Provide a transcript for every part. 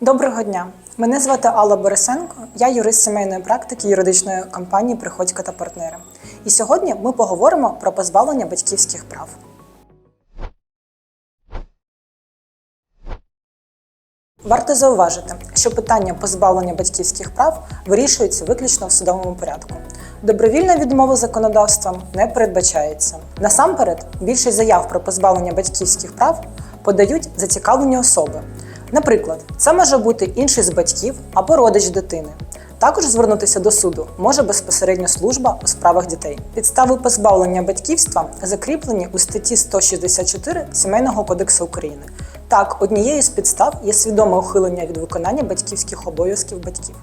Доброго дня. Мене звати Алла Борисенко. Я юрист сімейної практики юридичної компанії Приходько та партнери. І сьогодні ми поговоримо про позбавлення батьківських прав. Варто зауважити, що питання позбавлення батьківських прав вирішується виключно в судовому порядку. Добровільна відмова законодавством не передбачається. Насамперед, більшість заяв про позбавлення батьківських прав подають зацікавлені особи. Наприклад, це може бути інший з батьків або родич дитини. Також звернутися до суду може безпосередньо служба у справах дітей. Підстави позбавлення батьківства закріплені у статті 164 Сімейного кодексу України. Так, однією з підстав є свідоме ухилення від виконання батьківських обов'язків батьків.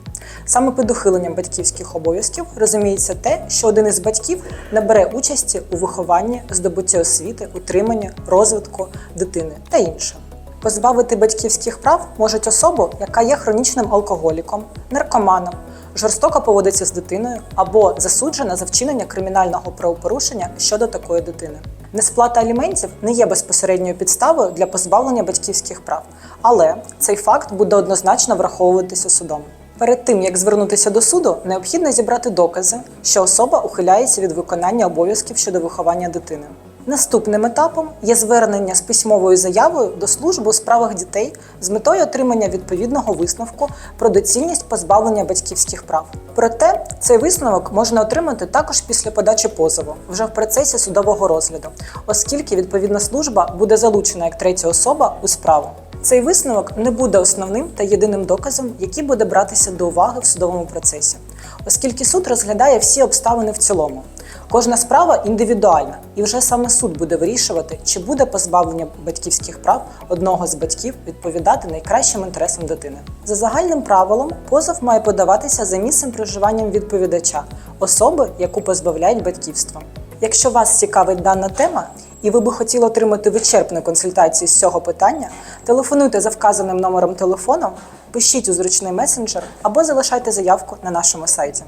Саме під ухиленням батьківських обов'язків розуміється те, що один із батьків не бере участі у вихованні, здобутті освіти, утриманні, розвитку дитини та інше. Позбавити батьківських прав можуть особу, яка є хронічним алкоголіком, наркоманом, жорстоко поводиться з дитиною або засуджена за вчинення кримінального правопорушення щодо такої дитини. Несплата аліментів не є безпосередньою підставою для позбавлення батьківських прав, але цей факт буде однозначно враховуватися судом. Перед тим як звернутися до суду, необхідно зібрати докази, що особа ухиляється від виконання обов'язків щодо виховання дитини. Наступним етапом є звернення з письмовою заявою до служби у справах дітей з метою отримання відповідного висновку про доцільність позбавлення батьківських прав. Проте цей висновок можна отримати також після подачі позову вже в процесі судового розгляду, оскільки відповідна служба буде залучена як третя особа у справу. Цей висновок не буде основним та єдиним доказом, який буде братися до уваги в судовому процесі, оскільки суд розглядає всі обставини в цілому. Кожна справа індивідуальна, і вже саме суд буде вирішувати, чи буде позбавлення батьківських прав одного з батьків відповідати найкращим інтересам дитини. За загальним правилом, позов має подаватися за місцем проживанням відповідача, особи, яку позбавляють батьківства. Якщо вас цікавить дана тема, і ви би хотіли отримати вичерпну консультацію з цього питання, телефонуйте за вказаним номером телефону, пишіть у зручний месенджер або залишайте заявку на нашому сайті.